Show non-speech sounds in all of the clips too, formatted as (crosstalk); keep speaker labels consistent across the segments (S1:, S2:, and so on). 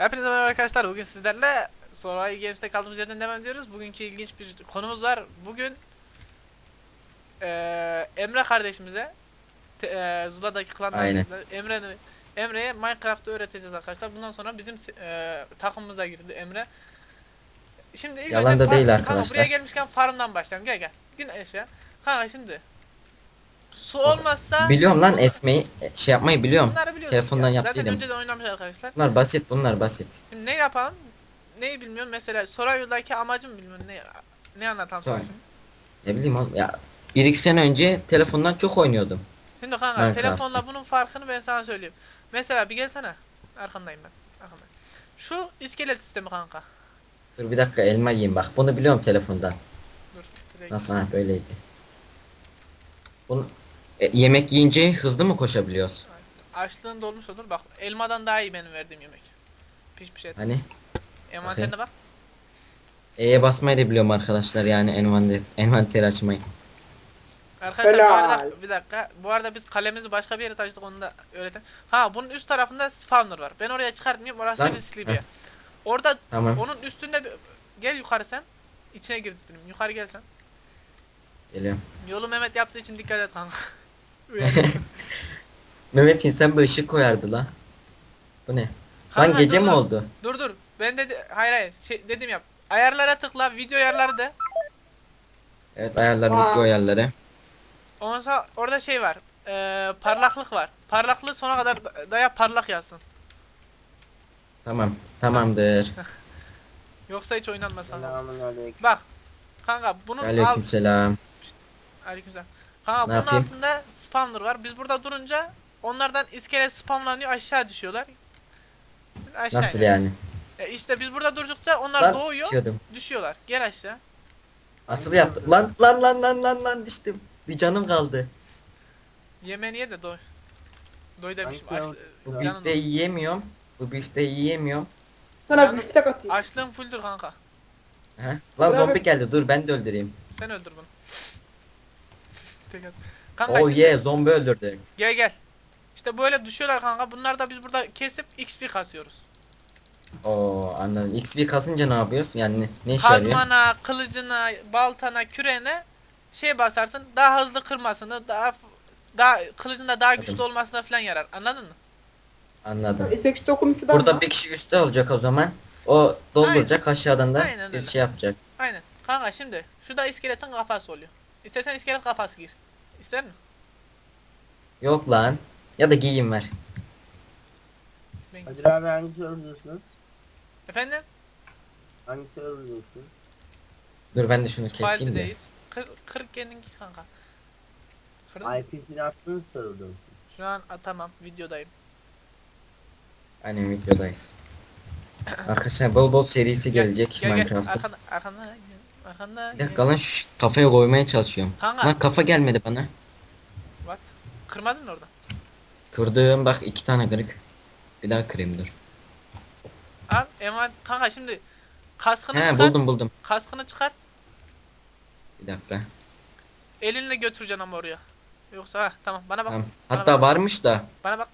S1: Hepinize merhaba arkadaşlar. Bugün sizlerle Soray Games'te kaldığımız yerden devam ediyoruz. Bugünkü ilginç bir konumuz var. Bugün eee, Emre kardeşimize te- eee, Zula'daki klan
S2: Aynen.
S1: kardeşimize, Emre'nin Emre'ye Minecraft'ı öğreteceğiz arkadaşlar. Bundan sonra bizim eee, takımımıza girdi Emre. Şimdi ilk
S2: Yalan da değil
S1: farm- kanka
S2: arkadaşlar.
S1: buraya gelmişken farmdan başlayalım. Gel gel. Gel eşya. Kanka şimdi su olmazsa
S2: Biliyorum lan esmeyi e, şey yapmayı biliyorum.
S1: bunları biliyoruz.
S2: telefondan
S1: ya. Zaten
S2: yaptıydım.
S1: önce de oynamış arkadaşlar.
S2: Bunlar basit bunlar basit.
S1: Şimdi ne yapalım? Neyi bilmiyorum. Mesela Survival'daki amacım bilmiyorum. Ne ne anlatan şimdi.
S2: Ne bileyim oğlum ya. Bir iki sene önce telefondan çok oynuyordum.
S1: Şimdi kanka
S2: Minecraft.
S1: telefonla bunun farkını ben sana söyleyeyim. Mesela bir gelsene. Arkandayım ben. Arkandayım. Şu iskelet sistemi kanka.
S2: Dur bir dakika elma yiyeyim bak bunu biliyorum telefondan.
S1: Dur. direkt.
S2: Nasıl ha böyleydi. Bunu e, yemek yiyince hızlı mı koşabiliyoruz?
S1: Açlığın dolmuş olur. Bak elmadan daha iyi benim verdiğim yemek. Pişmiş et.
S2: Hani
S1: Envanterine bak.
S2: E'ye basmayı da biliyorum arkadaşlar yani envanter, envanter açmayı.
S1: Arkadaşlar bu arada bir dakika. Bu arada biz kalemizi başka bir yere taşıdık onu da öğreten. Ha bunun üst tarafında spawner var. Ben oraya çıkartmayayım. Orası
S2: Lan,
S1: riskli bir yer. Orada
S2: Tamam
S1: Onun üstünde bir... Gel yukarı sen. İçine girdim. Yukarı gel sen.
S2: geliyorum.
S1: Yolu Mehmet yaptığı için dikkat et kanka. (laughs) (laughs)
S2: Mehmet insan bir ışık koyardı la. Bu ne?
S1: Kanka,
S2: Lan gece
S1: dur,
S2: mi
S1: dur.
S2: oldu?
S1: Dur dur. Ben dedi hayır hayır. Şey, dedim yap. Ayarlara tıkla. Video ayarları de.
S2: Evet ayarlar
S3: Aa.
S2: video ayarları.
S1: Ondan sonra orada şey var. Ee, parlaklık var. Parlaklığı sona kadar da- daya parlak yazsın.
S2: Tamam tamamdır. (laughs)
S1: Yoksa hiç oynanmaz kanka. Bak. Kanka bunun alt...
S2: Aleykümselam.
S1: Aleykümselam.
S2: Ne
S1: bunun
S2: yapayım?
S1: altında spawner var. Biz burada durunca onlardan iskelet spamlanıyor aşağı düşüyorlar. Aşağı
S2: Nasıl
S1: iniyor.
S2: yani?
S1: E işte biz burada durdukça onlar
S2: Lan
S1: doğuyor,
S2: düşüyordum.
S1: düşüyorlar. Gel aşağı.
S2: Asıl yaptım. Lan lan lan lan lan lan düştüm. Bir canım kaldı.
S1: Yemeğini ye de doy. Doy demişim. Aç,
S2: Bu
S1: canın
S2: bifteyi yiyemiyorum. Bu bifteyi yiyemiyorum.
S3: Sana bir biftek atayım.
S1: Açlığın fulldür kanka.
S2: He? Lan zombi geldi. Dur ben de öldüreyim.
S1: Sen öldür bunu. Tek at. Kanka
S2: Oh
S1: şimdi
S2: yeah zombi öldürdü.
S1: gel gel. İşte böyle düşüyorlar kanka. Bunlar da biz burada kesip XP kasıyoruz.
S2: Oo anladım. XP kasınca ne yapıyorsun? Yani ne, ne işe yarıyor?
S1: Kazmana, kılıcına, baltana, küreğine şey basarsın. Daha hızlı kırmasını, daha daha kılıcında daha güçlü
S2: Anladım.
S1: olmasına falan yarar. Anladın mı?
S2: Anladım.
S3: İpek dokunması da
S2: Burada bir kişi üstte olacak o zaman. O dolduracak aşağıdan da
S1: Aynen
S2: bir
S1: öyle.
S2: şey yapacak.
S1: Aynen. Kanka şimdi şu da iskeletin kafası oluyor. İstersen iskelet kafası gir. İster mi?
S2: Yok lan. Ya da giyim ver.
S1: Ben
S4: Kadir abi hangi server'dasınız?
S1: Efendim?
S4: Hangi server'dasın?
S2: Dur ben de şunu keseyim de.
S1: Spaldi'deyiz. Kır, kırık kendinki kanka. Kırdın mı?
S4: IP'sini attığınız server'dasın.
S1: Şu an a, tamam videodayım.
S2: Aynen videodayız. Arkadaşlar bol bol serisi gelecek
S1: Gel gel
S2: Minecraft'ta.
S1: arkanda arkanda gel. Arkanda
S2: Bir dakika lan şu kafaya koymaya çalışıyorum.
S1: Kanka
S2: Lan kafa gelmedi bana.
S1: what? Kırmadın mı orada?
S2: Kırdığım bak iki tane kırık. Bir daha kırayım dur.
S1: Al eman kanka şimdi kaskını
S2: He
S1: çıkart.
S2: buldum buldum.
S1: Kaskını çıkart.
S2: Bir dakika.
S1: Elinle götüreceksin ama oraya. Yoksa ha tamam bana bak.
S2: Tamam.
S1: Bana
S2: Hatta
S1: bak.
S2: varmış da.
S1: Bana bak.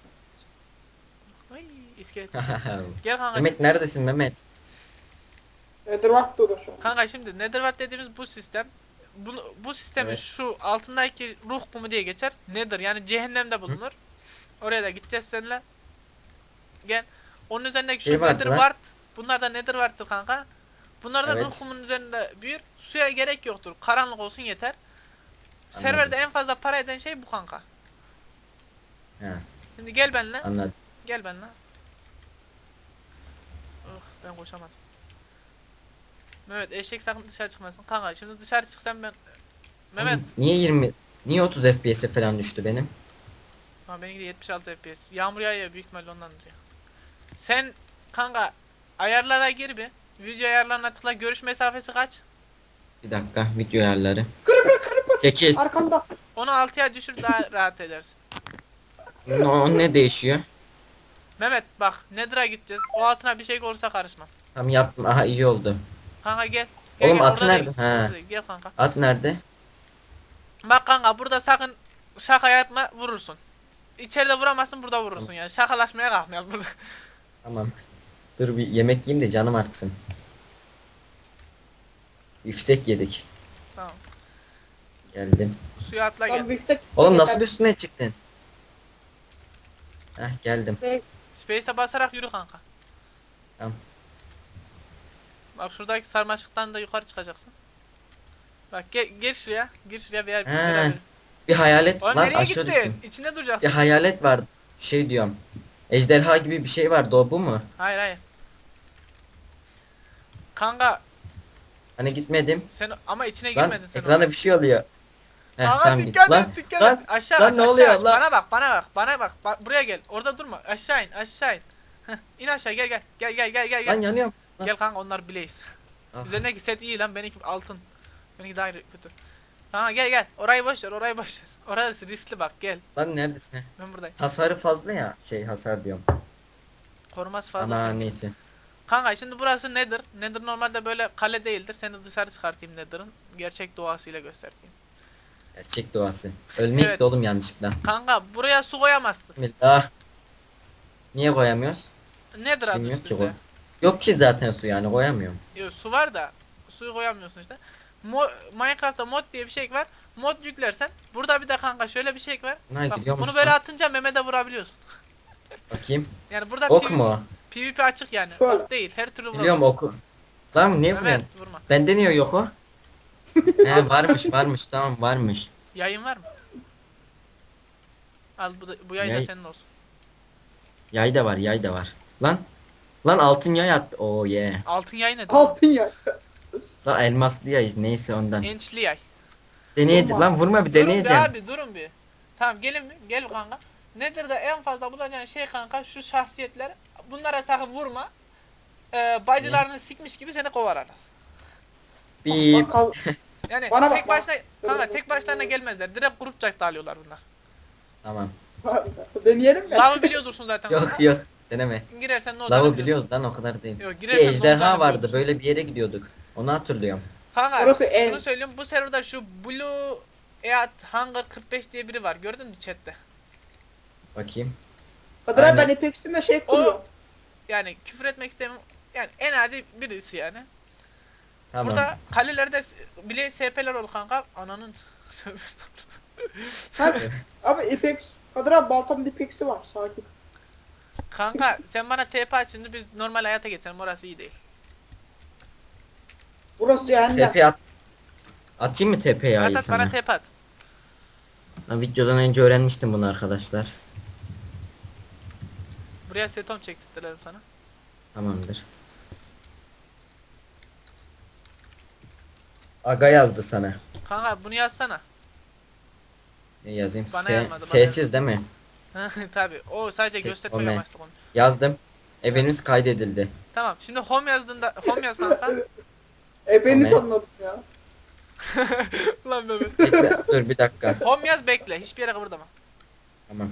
S1: Ay iskelet. (laughs) Gel kanka.
S2: Mehmet neredesin Mehmet?
S3: Edward uğraşıyor.
S1: Kanka şimdi Netherwart dediğimiz bu sistem. Bu, bu sistemin
S2: Evet.
S1: şu altındaki ruh kumu diye geçer. Nether yani cehennemde bulunur. Oraya da gideceğiz seninle. Gel. Onun üzerindeki şu
S2: Şey vardı lan.
S1: Netherwart. Bunlar da Netherwart'tır kanka. Bunlar da ruh
S2: Evet.
S1: kumunun üzerinde büyür. Suya gerek yoktur. Karanlık olsun yeter. Serverde en fazla para eden şey bu kanka.
S2: He
S1: Şimdi gel benimle.
S2: anladım.
S1: Gel benimle. Oh ben koşamadım. Mehmet eşek sakın dışarı çıkmasın. Kanka şimdi dışarı çıksam ben... Mehmet.
S2: Niye 20 Niye 30 FPS'e falan düştü benim?
S1: Ha benimki de 76 FPS. Yağmur yağıyor büyük ihtimalle ondandır ya. Sen kanka ayarlara gir bir. Video ayarlarına tıkla. Görüş mesafesi kaç?
S2: Bir dakika video ayarları. 8.
S3: Arkamda.
S1: Onu 6'ya düşür daha (laughs) rahat edersin.
S2: O ne değişiyor?
S1: Mehmet bak Nether'a gideceğiz. O altına bir şey olursa karışmam.
S2: Tam yaptım. Aha iyi oldu.
S1: Kanka gel. Gel,
S2: Oğlum
S1: gel,
S2: atı nerede?
S1: değiliz, değil. Gel kanka.
S2: At nerede?
S1: Bak kanka burada sakın şaka yapma vurursun. İçeride vuramazsın burada vurursun yani. Şakalaşmaya kalkmayalım burada. (laughs)
S2: Tamam. Dur bir yemek yiyeyim de canım artsın. Üftek yedik.
S1: Tamam.
S2: Geldim.
S1: Suya atla gel.
S3: Lan biftek.
S2: Oğlum nasıl üstüne çıktın? Heh geldim.
S1: Space'e basarak yürü kanka.
S2: Tamam.
S1: Bak şuradaki sarmaşıktan da yukarı çıkacaksın. Bak gel, gir şuraya. Gir şuraya bir yer.
S2: He.
S1: beraber.
S2: Bir hayalet
S1: Oğlum
S2: lan
S1: nereye
S2: aşağı
S1: gittin?
S2: düştüm.
S1: İçinde
S2: Bir
S1: duracaksın.
S2: hayalet var. Şey diyorum. Ejderha gibi bir şey vardı o bu mu?
S1: Hayır hayır. Kanka
S2: Hani gitmedim.
S1: sen ama içine
S2: Lan
S1: girmedin sen.
S2: ekranda bir şey oluyor. Heh,
S1: Kanka
S2: tamam
S1: dikkat.
S2: Lan,
S1: et dikkat
S2: lan,
S1: et. Aşağı
S2: lan
S1: kaç
S2: ne
S1: aşağı
S2: oluyor
S1: kaç.
S2: lan?
S1: Bana bak bana bak bana bak. Ba- buraya gel. Orada durma. Aşağı in aşağı in. Heh, in aşağı gel gel. Gel gel gel gel.
S2: Lan
S1: gel.
S2: yanıyorum.
S1: Gel kanka onlar Blaze. Üzerindeki set iyi lan benimki altın. Benimki daha kötü. Kanka gel gel. Orayı boş ver orayı boş ver. Orası riskli bak gel.
S2: Lan neredesin?
S1: Ben buradayım.
S2: Hasarı fazla ya. Şey hasar diyorum.
S1: Koruması fazla.
S2: Ama
S1: senin.
S2: neyse.
S1: Kanka şimdi burası Nether. Nether normalde böyle kale değildir. Seni dışarı çıkartayım Nether'ın. Gerçek doğasıyla göstereyim.
S2: Gerçek doğası. Ölmeye
S1: Evet.
S2: oğlum yanlışlıkla.
S1: Kanka buraya su koyamazsın.
S2: Bismillah. Niye koyamıyoruz?
S1: Nether adı üstünde.
S2: Yok ki zaten su yani koyamıyorum.
S1: Yok su var da suyu koyamıyorsun işte. Mo Minecraft'ta mod diye bir şey var. Mod yüklersen burada bir de kanka şöyle bir şey var.
S2: Bunlar
S1: Bak,
S2: gidiyormuş
S1: bunu böyle
S2: lan.
S1: atınca Mehmet'e vurabiliyorsun. (laughs)
S2: Bakayım.
S1: Yani burada
S2: Ok mu?
S1: PvP açık yani.
S3: Şöyle.
S1: Ok değil. Her türlü
S2: Biliyorum
S1: vurabiliyorsun.
S2: oku. Lan niye
S1: Mehmet
S2: vuruyorsun?
S1: vurma.
S2: Bende niye yok o? He varmış varmış tamam varmış.
S1: Yayın var mı? Al bu da, bu yayın da
S2: Yay-
S1: senin olsun.
S2: Yay da var yay da var. Lan. Lan altın yay attı. Oo ye.
S1: Altın yay nedir?
S3: Altın ya.
S2: Lan elmaslı yay neyse ondan.
S1: Ençli yay.
S2: Deneyeceğim.
S3: Olmaz.
S2: Lan vurma bir
S1: Durun bir
S2: deneyeceğim.
S1: abi durun bir. Tamam gelin bir. Gel kanka. Nedir de en fazla bulacağın şey kanka şu şahsiyetler. Bunlara sakın vurma. Ee, bacılarını sikmiş gibi seni kovarlar.
S2: Bip.
S3: Kal- (laughs)
S1: Yani
S3: Bana
S1: tek
S3: bak,
S1: başına kanka tek başlarına gelmezler. Direkt grupça dağılıyorlar bunlar.
S2: Tamam.
S3: Deneyelim mi?
S1: Lavı biliyordursun zaten.
S2: Yok
S1: kanka.
S2: yok. Deneme.
S1: Girersen ne olacağını
S2: Lavı biliyoruz lan o kadar değil.
S1: Yok
S2: Bir
S1: girersen ne
S2: ejderha
S1: olacağını
S2: vardı
S1: biliyorsun.
S2: böyle bir yere gidiyorduk. Onu hatırlıyorum.
S1: Kanka
S3: Orası en-
S1: şunu söyleyeyim bu serverda şu Blue Eat Hunger 45 diye biri var. Gördün mü chatte?
S2: Bakayım.
S3: Kadir abi ben
S2: Aynen.
S3: Apex'in şey kuruyorum.
S1: Yani küfür etmek istemem. Yani en adi birisi yani.
S2: Tamam.
S1: Burada kalelerde s- bile SP'ler ol kanka. Ananın. (laughs)
S3: Kanka, abi Apex. Kadir abi baltamda Apex'i var sakin.
S1: Kanka sen bana TP aç şimdi biz normal hayata geçelim. Orası iyi değil.
S3: Burası cehennem.
S2: TP at. Atayım mı TP
S1: At
S2: yayı
S1: at bana
S2: sana?
S1: TP at.
S2: Ben videodan önce öğrenmiştim bunu arkadaşlar.
S1: Buraya setom çektirtirelim sana.
S2: Tamamdır. Aga yazdı sana.
S1: Kanka bunu yazsana.
S2: Ne yazayım?
S1: Bana
S2: S-
S1: yazmadı, bana
S2: sessiz değil mi? (laughs)
S1: Tabi o sadece
S2: Şey,
S1: göstermek
S2: o ne?
S1: amaçlı konu.
S2: Yazdım. Evimiz kaydedildi.
S1: Tamam şimdi home yazdığında home yaz kanka.
S3: E beni sanmadım ya. (laughs)
S1: Lan Mehmet.
S2: Bekle, dur bir dakika.
S1: Home yaz bekle hiçbir yere kıpırdama.
S2: Tamam.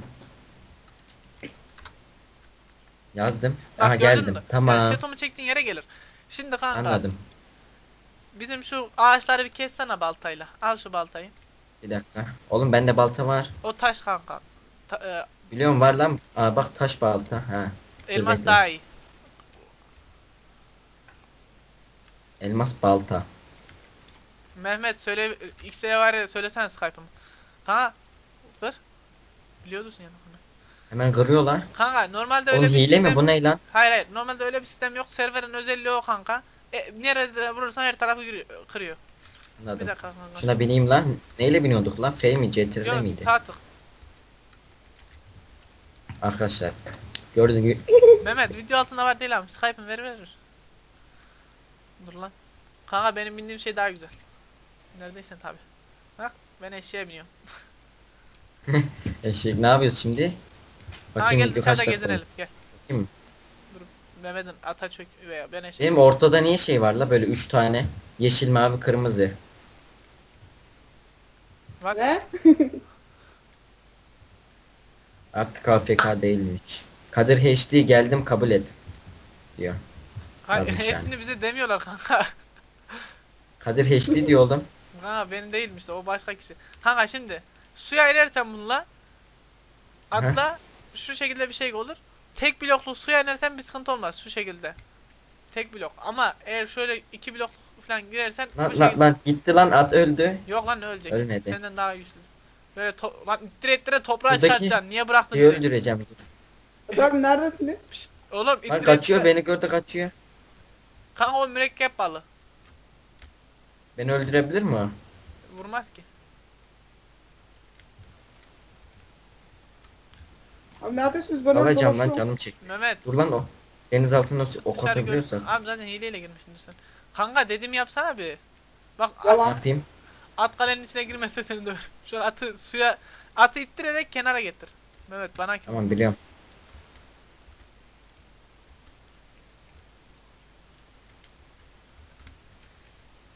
S2: Yazdım.
S1: Bak
S2: Aha
S1: gördün
S2: geldim.
S1: mü?
S2: Tamam.
S1: Yani setomu çektiğin yere gelir. Şimdi kanka
S2: Anladım.
S1: bizim şu ağaçları bir kessene baltayla. Al şu baltayı.
S2: Bir dakika. Oğlum bende balta var.
S1: O taş kanka. Ta- e,
S2: Biliyorum var lan. Aa bak taş balta. Ha.
S1: elmas
S2: bekle.
S1: daha iyi.
S2: Elmas balta.
S1: Mehmet söyle X'e var ya söylesene Skype'ımı. Kanka kır. Biliyorsun yani. bunu.
S2: Hemen kırıyorlar.
S1: Kanka normalde öyle
S2: Oğlum
S1: bir
S2: hile
S1: sistem...
S2: mi bu ne lan?
S1: Hayır hayır normalde öyle bir sistem yok. Serverin özelliği o kanka. E, nerede vurursan her tarafı kırıyor. Bir
S2: Anladım.
S1: dakika kanka.
S2: Şuna bineyim lan. Neyle biniyorduk lan? F mi?
S1: Yok,
S2: miydi?
S1: sağ tık.
S2: Arkadaşlar. Gördüğünüz gibi.
S1: Mehmet video altında var değil abi. Skype'ın ver verir. Dur lan. Kanka benim bindiğim şey daha güzel. Neredeysen tabi. Bak ben eşeğe biniyorum. (laughs)
S2: Eşek ne yapıyoruz şimdi?
S1: Kanka
S2: Bakayım
S1: gel dışarıda
S2: dakika.
S1: gezinelim. Gel.
S2: Bakayım.
S1: Mehmet'in ata çök veya ben eşeğe.
S2: Benim ortada niye şey var la böyle üç tane? Yeşil, mavi, kırmızı.
S1: Bak.
S3: Ne? (laughs)
S2: Artık AFK değilmiş. Kadir HD geldim kabul et. Diyor.
S1: Hayır,
S2: Varmış
S1: hepsini bize demiyorlar kanka. (laughs)
S2: Kadir HD diyor oğlum.
S1: Kanka benim değilmiş de o başka kişi. Kanka şimdi suya inersen bununla atla şu şekilde bir şey olur. tek bloklu suya inersen bir sıkıntı olmaz şu şekilde. Tek blok ama eğer şöyle iki blok falan girersen bu
S2: Lan,
S1: şekilde
S2: lan, lan gitti lan at öldü.
S1: yok lan ölecek.
S2: Ölmedi.
S1: Senden daha güçlü. Böyle to- lan ittire ittire toprağa
S2: Şuradaki-
S1: çıkartacaksın. Niye bıraktın?
S2: Bir öldüreceğim. dur.
S3: Kadir abi neredesiniz?
S1: Pişt, oğlum
S2: Lan
S1: ittire
S2: kaçıyor
S1: ittire.
S2: beni gördü kaçıyor.
S1: Kanka o mürekkep balı.
S2: Beni öldürebilir mi o?
S1: Vurmaz ki.
S3: Abi neredesiniz? Ben
S2: Alacağım lan
S3: dolaşıyorum.
S2: canım çek.
S1: Mehmet.
S2: Dur lan o. Deniz altına nasıl ok
S1: dışarı gör-
S2: atabiliyorsak.
S1: Abi zaten hileyle girmişsindir sen. Kanka dediğimi yapsana bir. Bak at,
S2: Ne yapayım?
S1: At kalenin içine girmezse seni döverim. Şu atı suya atı ittirerek kenara getir. Mehmet bana
S2: Tamam biliyorum.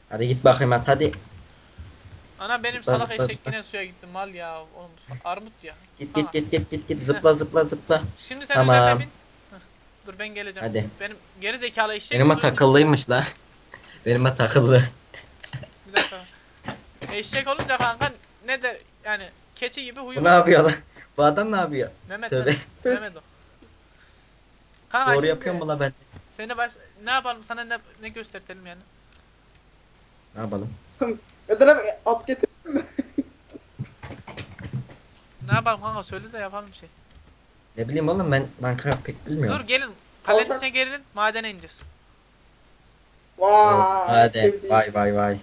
S2: Hadi git bakayım at hadi.
S1: Ana benim
S2: Zıpla,
S1: salak
S2: zıpla,
S1: eşek
S2: zıpla.
S1: yine suya gitti mal ya. Oğlum armut ya.
S2: Git git git git git git (laughs) zıpla zıpla zıpla.
S1: Şimdi sen
S2: Tamam.
S1: üzerine bin. Dur ben geleceğim.
S2: Hadi.
S1: Benim geri zekalı eşek.
S2: Benime
S1: suyun
S2: takıllıymış la.
S1: İçinde- Bir dakika. Eşek olunca kanka ne de yani keçi gibi huyu.
S2: Bu ne yapıyor lan? (laughs) Bu adam ne yapıyor?
S1: Mehmet
S2: Tövbe.
S1: Mehmet, Mehmet o. Kanka
S2: Doğru
S1: şimdi
S2: yapıyor mu la ben?
S1: Seni baş ne yapalım sana ne ne göstertelim yani?
S2: Ne yapalım? (laughs)
S3: Kadir abi at getir.
S1: Ne yapalım kanka söyle de yapalım bir şey.
S2: Ne bileyim oğlum ben Minecraft pek bilmiyorum.
S1: Dur gelin. Kalenin
S3: Kalkar.
S1: içine gelin madene ineceğiz.
S3: Vay.
S2: Hadi
S3: sevdiğim.
S2: vay vay vay.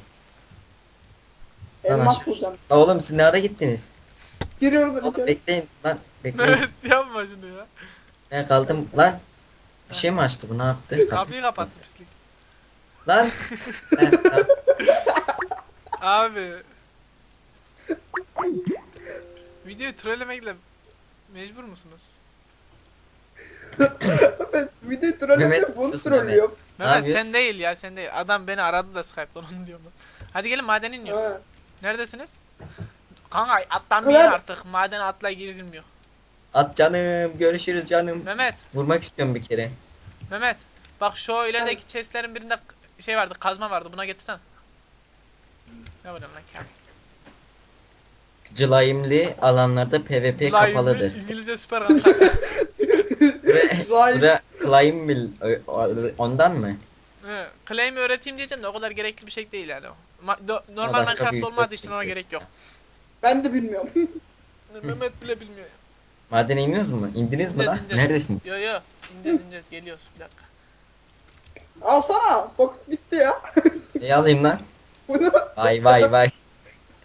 S3: Elmas
S2: Lan
S3: bulacağım.
S2: La oğlum siz nereye gittiniz?
S3: Giriyoruz
S2: Oğlum
S3: içeri.
S2: bekleyin lan bekleyin.
S1: Mehmet (laughs) yapma şunu ya.
S2: Ne kaldım lan? Bir şey mi açtı bu ne yaptı? Kapı- (laughs)
S1: Kapıyı kapattı pislik.
S2: Lan. (laughs) Tamam.
S1: Abi. Videoyu trollemekle mecbur musunuz?
S3: Ben videoyu trollüyorum.
S2: Mehmet,
S3: Bunu
S2: sus
S3: trollüyorum.
S1: Mehmet
S2: yapıyorsun?
S1: sen değil ya sen değil. Adam beni aradı da Skype'dan onu diyorum. ben. Hadi gelin madene iniyoruz.
S3: Ha.
S1: Neredesiniz? Kanka attan bir
S3: Ulan-
S1: artık. Madene atla girilmiyor.
S2: At canım görüşürüz canım.
S1: Mehmet.
S2: Vurmak istiyorum bir kere.
S1: Mehmet. Bak şu ilerideki chestlerin birinde şey vardı kazma vardı buna getirsene. Ne var lan Kamil?
S2: Cılayimli alanlarda PvP
S1: Zahir
S2: kapalıdır.
S1: mi? İngilizce süper kanka. (laughs)
S2: Ve
S3: Zahir.
S2: bura Climbmill ondan mı?
S1: He, Claim'i öğreteyim diyeceğim de o kadar gerekli bir şey değil yani o. Ma- do- normal
S2: başka
S1: Minecraft
S2: bir
S1: olmadığı için ona
S2: çekeceğiz.
S1: gerek yok.
S3: Ben de bilmiyorum.
S1: Mehmet bile bilmiyor.
S2: Madene iniyoruz mu? İndiniz mi lan?
S1: ineceğiz.
S2: Neredesiniz?
S1: Yo yo. İneceğiz ineceğiz geliyoruz bir dakika.
S3: Alsana. Bak gitti ya. (laughs)
S2: Ne alayım lan?
S3: Bunu
S2: Vay vay vay.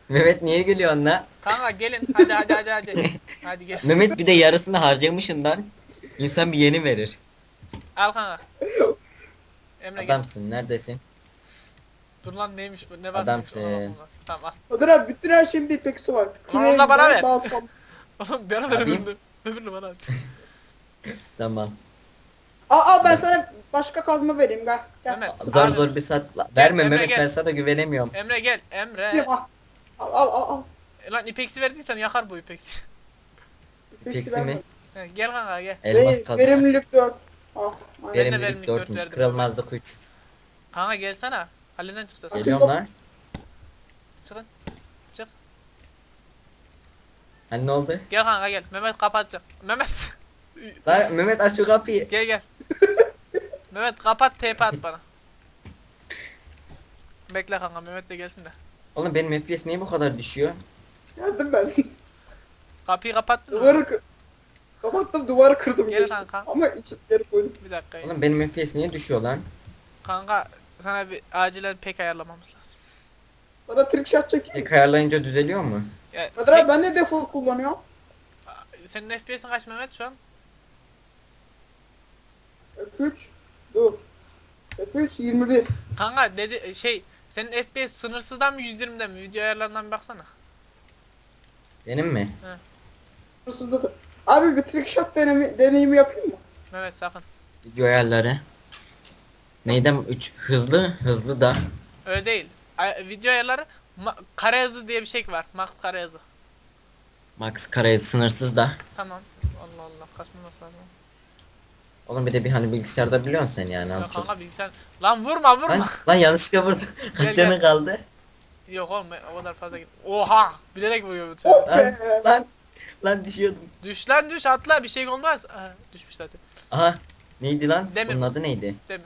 S2: Mehmet niye gülüyorsun lan?
S1: Kanka gelin hadi hadi hadi hadi. (laughs) Hadi gel.
S2: Mehmet bir de yarısını harcamışsın lan. İnsan bir yeni verir.
S1: Al kanka. (laughs) Emre gel.
S2: Adamsın neredesin?
S1: Dur lan neymiş bu ne
S2: Adamsın.
S1: bahsediyorsun? Tamam al.
S3: Kadir abi bütün her şeyin bir ipeksi var.
S1: Ulan onu da bana ver.
S3: Baltam. (laughs)
S1: Oğlum bir ara ver öbürünü. Öbürünü bana at. (laughs)
S2: Tamam.
S3: Al al ben sana başka kazma vereyim gel. Gel.
S1: Mehmet.
S2: Zor
S1: abi,
S2: zor bir saat. La- Verme
S1: Emre,
S2: Mehmet
S1: gel.
S2: ben sana güvenemiyorum.
S1: Emre gel. Emre.
S3: Al. Al al al.
S1: E Lan ipeksi verdiysen yakar bu ipeksi.
S3: İpeksi
S2: Peksi mi?
S1: He, gel kanka gel.
S2: Elmas
S3: Ve-
S2: kazma.
S3: Verimlilik 4. Ah, aynen.
S1: Verim-
S2: Verimlilik
S1: verimlilik dört
S2: 4'müş.
S1: verdim.
S2: Kırılmazlık 3.
S1: Kanka gelsene. Halil'den çıkacağız.
S2: Geliyorum lan.
S1: Çıkın. Çık.
S2: Hani ne oldu?
S1: Gel kanka gel. Mehmet kapatacak. Mehmet.
S2: Lan Mehmet aç şu kapıyı. (laughs)
S1: gel gel. Mehmet kapat TP at bana. Bekle kanka Mehmet de gelsin de.
S2: Oğlum benim FPS niye bu kadar düşüyor?
S3: Geldim ben.
S1: Kapıyı kapattın mı?
S3: duvarı. Kapattım duvarı kırdım.
S1: Gel
S3: geçtim.
S1: kanka.
S3: Ama içleri koydum.
S1: Bir dakika.
S2: Oğlum benim FPS niye düşüyor lan?
S1: Kanka sana bir acilen pek ayarlamamız lazım.
S3: Sana trick shot çekeyim.
S2: Tek ayarlayınca düzeliyor mu?
S1: Ya,
S3: Kadir abi ben de default kullanıyorum.
S1: pek- senin FPS'in kaç Mehmet şu an?
S3: F3. Dur. F3 21.
S1: Kanka dedi şey senin FPS sınırsızdan mı 120'den mi? Video ayarlarından bir baksana.
S2: Benim mi?
S3: Hırsızda da. Abi bir trick shot denemi, deneyimi yapayım mı?
S1: Mehmet sakın.
S2: Video ayarları. Neyden 3 hızlı hızlı da
S1: Öyle değil. Video ayarları ma- kare hızı diye bir şey var. Max kare hızı.
S2: max kare sınırsız da.
S1: Tamam. Allah Allah kasmaması lazım.
S2: Oğlum bir de bir hani bilgisayarda biliyorsun sen yani
S1: Ya
S2: az çok.
S1: kanka bilgisayar. Lan vurma vurma.
S2: Lan, lan yanlışlıkla vurdum. (laughs) Kaç canı
S1: gel.
S2: kaldı?
S1: Yok oğlum o kadar fazla git. Oha! Bilerek vuruyor bu sefer.
S3: be.
S2: Lan lan düşüyordum.
S1: Düş lan düş atla bir şey olmaz. Aha, düşmüş zaten.
S2: Aha. Neydi lan?
S1: Demir.
S2: Bunun adı neydi?
S1: Demir.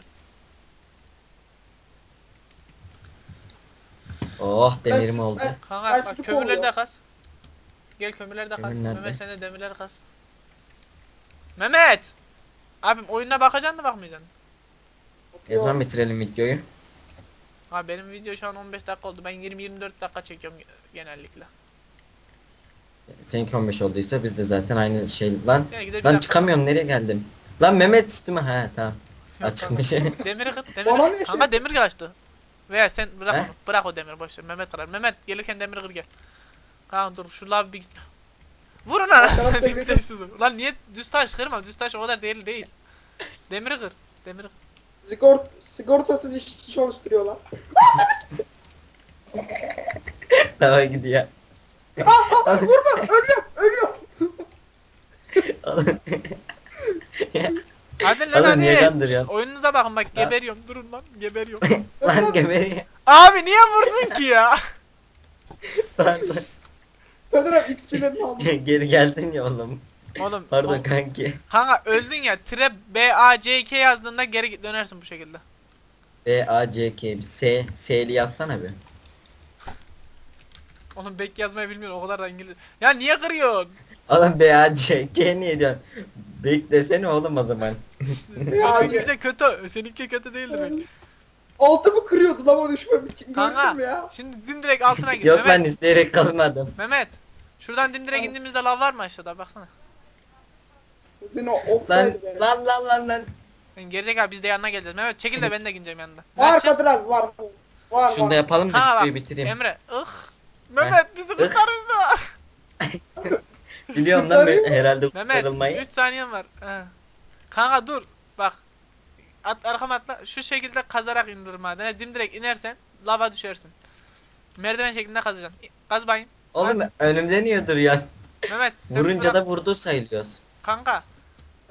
S2: Oh demirim oldu.
S3: ben-
S1: Kanka bak
S3: çocuk
S1: kömürleri
S3: oluyor.
S1: de kas. Gel kömürleri de kas.
S2: Kömür nerede?
S1: Mehmet sen de demirleri kas. Mehmet! Abim oyuna bakacaksın mı bakmayacaksın?
S2: Ne zaman bitirelim videoyu?
S1: Abi benim video şu an 15 dakika oldu. Ben 20-24 dakika çekiyorum genellikle.
S2: Seninki 15 olduysa biz de zaten aynı şey lan.
S1: Yani
S2: Lan çıkamıyorum nereye geldim? Lan Mehmet üstüme ha tamam. Açıkmış. (laughs)
S1: Demiri kır,
S3: Bana
S1: demiri
S3: ne
S1: kır. Kanka
S3: şey-
S1: demir kaçtı. Veya sen bırak
S2: He?
S1: onu. Bırak o demiri boş ver. Mehmet kırar. Mehmet gelirken demiri kır gel. Kanka dur şu lav bir anasını de siz. Lan niye düz taş kırma? Düz taş o kadar değil değil. Demiri kır. Demiri kır.
S3: Sigort sigortasız işçi çalıştırıyorlar. (laughs)
S2: Tamam gidiyor.
S3: Ölüyor, ölüyor. (laughs)
S1: Hadi lan
S2: Oğlum
S1: hadi. Şşt, Oyununuza bakın bak geberiyorum. Durun lan geberiyorum. (laughs)
S2: lan geberiyor.
S1: Abi niye vurdun ki ya?
S2: Lan,
S3: Kadir abi XP'lerini aldı.
S2: lan. Geri geldin ya oğlum.
S1: Oğlum
S2: Pardon
S1: o-
S2: kanki.
S1: kanka öldün ya. Trap B A C K yazdığında geri git- dönersin bu şekilde.
S2: B A C K S S'li yazsana bir.
S1: Oğlum bek yazmayı bilmiyorum o kadar da İngiliz. Ya niye kırıyorsun?
S2: Oğlum B A C K niye diyorsun? Beklesene oğlum o zaman. (laughs)
S3: Ya,
S1: İngilizce kötü. Seninki kötü değildir belki.
S3: Altımı kırıyordu lava düşmem için.
S1: Kanka
S3: Gördüm ya.
S1: şimdi dimdirek altına (laughs) gir.
S2: Yok
S1: Mehmet,
S2: ben isteyerek kalmadım.
S1: Mehmet. Şuradan dimdirek indiğimizde lav var mı aşağıda baksana.
S3: Beni
S2: Lan
S3: offside
S2: lan lan lan lan.
S1: Sen gerizekalı biz de yanına geleceğiz. Mehmet çekil de ben de gideceğim yanına.
S3: Var
S1: Mehmet,
S3: Kadir abi var. Var
S2: Şunu da
S3: var.
S2: yapalım da videoyu
S1: bak
S2: bitireyim.
S1: Emre ıh. Mehmet bizi kurtar bizi. (laughs)
S2: Biliyorum lan ben herhalde
S1: Mehmet
S2: kurtarılmayı.
S1: 3 saniyen var. He. Kanka dur bak. At arkama atla. Şu şekilde kazarak indir madene. Dimdirek inersen lava düşersin. Merdiven şeklinde kazacaksın. Kaz bayım.
S2: Oğlum önümde niye duruyorsun?
S1: Mehmet sen
S2: Vurunca
S1: bırak.
S2: da vurdu sayılıyoruz.
S1: Kanka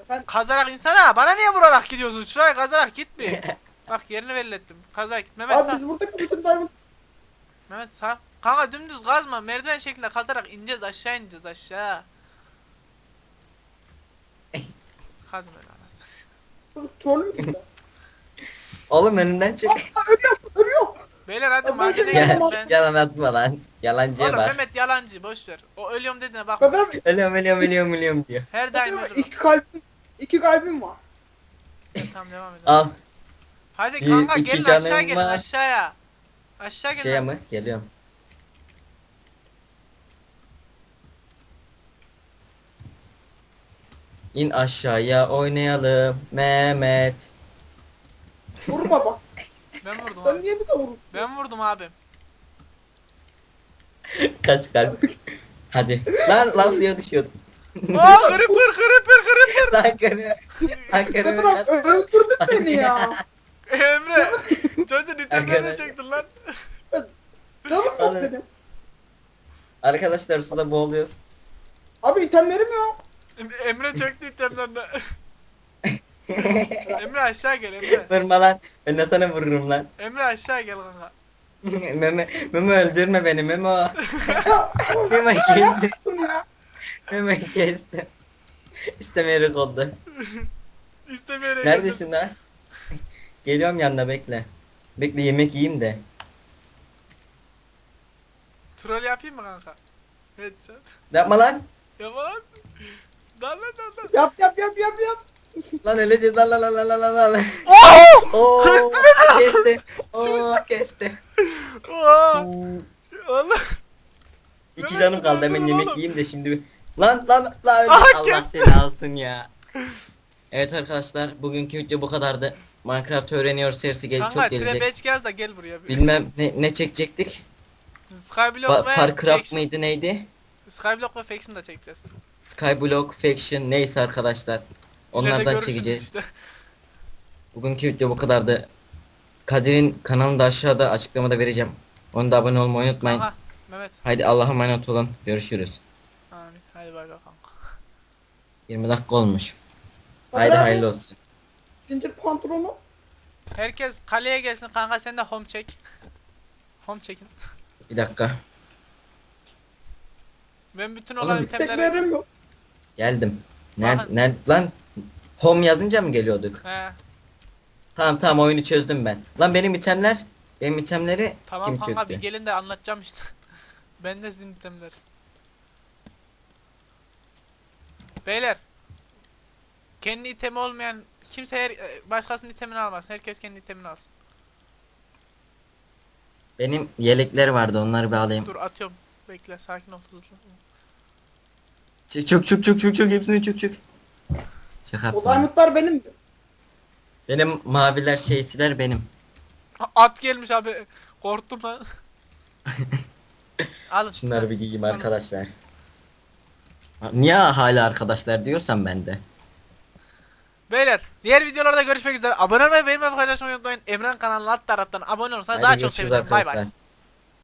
S3: Efendim?
S1: kazarak insana. Bana niye vurarak gidiyorsun? Şuraya kazarak git bir. (laughs) Bak yerini belli ettim. Kazarak git. Mehmet
S3: Abi
S1: sağ.
S3: biz bütün diamond
S1: Mehmet sağ. Kanka dümdüz kazma. Merdiven şeklinde kazarak ineceğiz aşağı ineceğiz aşağı. Kazma öyle anasını.
S3: trollü mü gitti?
S2: Oğlum önümden çık.
S3: Ölüyor, ölüyor.
S1: Beyler hadi
S3: ben-
S1: gelin
S2: Gel,
S1: ben.
S2: yalan atma lan. Yalancıya
S1: Oğlum
S2: bak.
S1: Mehmet yalancı boş ver. O ölüyorum dediğine bak.
S3: Kadir abi,
S2: Ölüyorum ölüyorum ölüyorum ölüyorum diyor.
S1: Her daim
S3: abi
S1: ölür.
S3: iki kalbim, iki kalbim var.
S1: Tamam devam edelim.
S2: Al.
S1: Hadi
S2: Bir,
S1: kanka
S2: iki
S1: gelin
S2: canım
S1: aşağı gelin
S2: var.
S1: aşağıya. Aşağı gelin.
S2: Şeye
S1: hadi.
S2: mi? Geliyorum. İn aşağıya oynayalım Mehmet.
S3: Vurma bak.
S1: Ben vurdum
S3: Sen
S1: abi.
S3: niye bir de vurun?
S1: Ben vurdum abi.
S2: Kaç kalp. Hadi. Lan lan suya düşüyordum.
S1: Aa creeper creeper creeper.
S2: lan karı. Lan karı.
S3: abi öldürdün beni ya.
S1: Emre. Çocuğun itemlerini
S2: Arkadaş-
S1: çektin lan.
S3: Canım yok
S2: Abi.
S3: benim.
S2: Arkadaşlar suda boğuluyoruz.
S3: Abi itemlerim yok.
S1: Em- Emre çöktü (laughs) itemlerini. (laughs) Emre aşağı gel Emre.
S2: Vurma lan. Ben de sana vururum lan.
S1: Emre aşağı gel kanka. (laughs)
S2: Meme, meme öldürme beni Memo. Memo kesti.
S3: Yapıyorsun ya.
S2: Memo kesti. İstemeyerek oldu.
S1: İstemeyerek
S2: Neredesin lan? Geliyorum yanına bekle. Bekle yemek yiyeyim de.
S1: Troll yapayım mı kanka? Headshot.
S2: Yapma lan.
S1: Yapma lan. Lan lan lan.
S3: Yap yap yap yap yap.
S2: Lan öleceğiz lan lan lan lan lan lan.
S1: Oo!
S2: Oo kesti. Oo kesti. Oo.
S1: Allah.
S2: İki canım kaldı hemen yemek yiyeyim de şimdi. Lan lan lan.
S1: Aha,
S2: Allah
S1: kesti.
S2: seni alsın ya. Evet arkadaşlar bugünkü video bu kadardı. Minecraft öğreniyor serisi gel
S1: Kanka
S2: çok gelecek.
S1: Trap gel de gel buraya.
S2: Bilmem ne, ne çekecektik.
S1: Skyblock ve
S2: Farcraft
S1: Faction.
S2: mıydı neydi?
S1: Skyblock ve Faction da çekeceğiz.
S2: Skyblock, Faction neyse arkadaşlar. Onlardan çekeceğiz.
S1: işte.
S2: Bugünkü video bu kadardı. Kadir'in kanalını da aşağıda açıklamada vereceğim. Onu da abone olmayı unutmayın.
S1: Aha Mehmet.
S2: Haydi Allah'a emanet olun. Görüşürüz.
S1: Amin. Hadi bay bay kanka.
S2: 20 dakika olmuş. Haydi
S3: abi,
S2: hayırlı olsun.
S3: Zincir pantolonu.
S1: Herkes kaleye gelsin kanka sen de home çek. Home çekin.
S2: Bir dakika.
S1: Ben bütün olan itemleri...
S3: Teklerim yok.
S2: Geldim.
S1: Aha.
S2: Nerede, lan? Home yazınca mı geliyorduk?
S1: He.
S2: Tamam tamam oyunu çözdüm ben. Lan benim itemler, benim itemleri
S1: Tamam
S2: kim
S1: kanka
S2: çöktü?
S1: bir gelin de anlatacağım işte. (laughs) ben de sizin itemler. Beyler. Kendi itemi olmayan kimse her e, başkasının itemini almaz. Herkes kendi itemini alsın.
S2: Benim yelekler vardı onları bir alayım.
S1: Dur atıyorum. Bekle sakin ol hızlı.
S2: Çık çık çık çık çık çık hepsini çık çık. Çık
S3: O
S2: atma.
S3: diamondlar benim.
S2: Benim maviler şeysiler benim.
S1: A- At gelmiş abi. Korktum lan. (laughs) Alın.
S2: Şunları bir giyeyim arkadaşlar. Ha, Niye hala arkadaşlar diyorsam ben de.
S1: Beyler diğer videolarda görüşmek üzere. Abone olmayı beğenmeyi paylaşmayı unutmayın. Emren kanalına alt taraftan abone olursanız
S2: Haydi
S1: daha çok
S2: görüşürüz
S1: sevinirim. Bay bay.
S2: arkadaşlar.